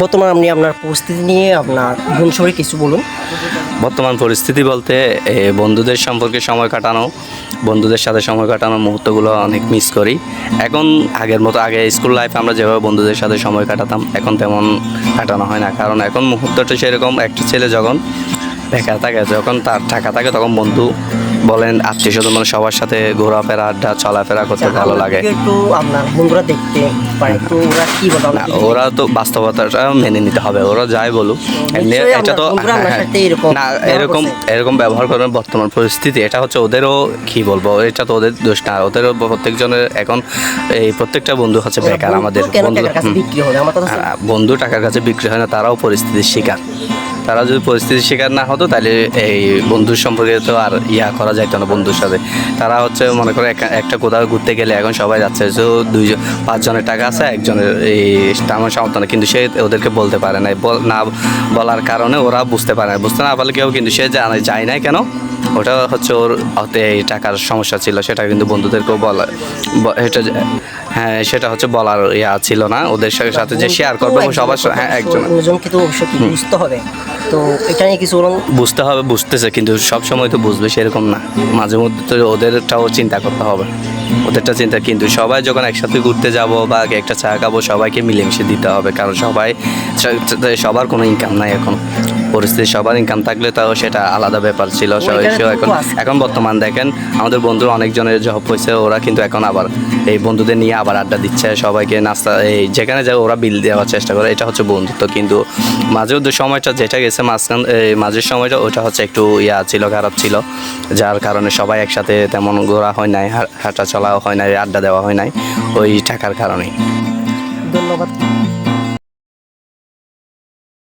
বর্তমান আপনি আপনার পরিস্থিতি নিয়ে আপনার বোন সবাই কিছু বলুন। বর্তমান পরিস্থিতি বলতে বন্ধুদের সম্পর্কে সময় কাটানো, বন্ধুদের সাথে সময় কাটানো মুহূর্তগুলো অনেক মিস করি। এখন আগের মতো, আগে স্কুল লাইফে আমরা যেভাবে বন্ধুদের সাথে সময় কাটাতাম, এখন তেমন কাটানো হয় না। কারণ এখন মুহূর্তটা সেরকম, একটা ছেলে যখন বেকার থাকে, যখন তার টাকা থাকে, তখন বন্ধু বলেন আত্মীয় স্বজন মানে সবার সাথে ঘোরাফেরা আড্ডা চলাফেরা করতে ভালো লাগে। একটু আপনার বন্ধুরা দেখতে পারে তো ওরা কি বলে ওরা তো বাস্তবতাটা মেনে নিতে হবে ওরা যাই বলুক। এটা তো হ্যাঁ, না এরকম এরকম ব্যবহার করার বর্তমান পরিস্থিতি এটা হচ্ছে ওদেরও কি বলব এটা তো ওদের দোষ না ওদেরও প্রত্যেকজনের এখন এই প্রত্যেকটা বন্ধু হচ্ছে বেকার আমাদের বন্ধু হ্যাঁ, বন্ধু টাকার কাছে বিক্রি হয় না তারাও পরিস্থিতির শিকার। তারা যদি পরিস্থিতির শিকার না হতো, তাহলে এই বন্ধুর সম্পর্কে তো আর ইয়া করা যাইতো না বন্ধুর সাথে। তারা হচ্ছে মনে করো একা- একটা কোথাও ঘুরতে গেলে এখন সবাই যাচ্ছে। যে দুইজন পাঁচজনের টাকা আছে, একজনের এই তেমন সামর্থ্য না কিন্তু সে ওদেরকে বলতে পারে না না বলার কারণে ওরা বুঝতে পারে না বুঝতে না পারলে কেউ কিন্তু সে জানে যায় না কেন? ওটা হচ্ছে ওর এই টাকার সমস্যা ছিল সেটা কিন্তু বন্ধুদেরকেও বলা এটা হ্যাঁ সেটা হচ্ছে বলার ইয়া ছিল না। ওদের সাথে সাথে যে শেয়ার করবে সবার সা- হ্যাঁ একজন। অন্যজনকে তো অবশ্যই বুঝতে হবে। তো এটা নিয়ে কিছু বুঝতে হবে বুঝতেছে কিন্তু সব সময় তো বুঝবে সেরকম না। মাঝে মধ্যে তো ওদেরটাও চিন্তা করতে হবে। ওদেরটা চিন্তা কিন্তু সবাই যখন একসাথে ঘুরতে যাব বা একটা চা খাব সবাইকে মিলেমিশে দিতে হবে। কারণ সবাই সবার কোনো ইনকাম নাই এখন। পরিস্থিতি সবার ইনকাম থাকলে তাও সেটা আলাদা ব্যাপার ছিল এখন এখন বর্তমান দেখেন আমাদের বন্ধুর অনেকজনের জব হয়েছে ওরা কিন্তু এখন আবার এই বন্ধুদের নিয়ে আবার আড্ডা দিচ্ছে সবাইকে নাস্তা এই যেখানে যায় ওরা বিল দেওয়ার চেষ্টা করে এটা হচ্ছে বন্ধুত্ব। কিন্তু মাঝে মধ্যে সময়টা যেটা গেছে মাঝখান এই মাঝের সময়টা ওটা হচ্ছে একটু ইয়া ছিল খারাপ ছিল যার কারণে সবাই একসাথে তেমন ঘোরা হয় নাই হা- হাঁটা চলাও হয় নাই আড্ডা দেওয়া হয় নাই ওই টাকার কারণেই। ধন্যবাদ।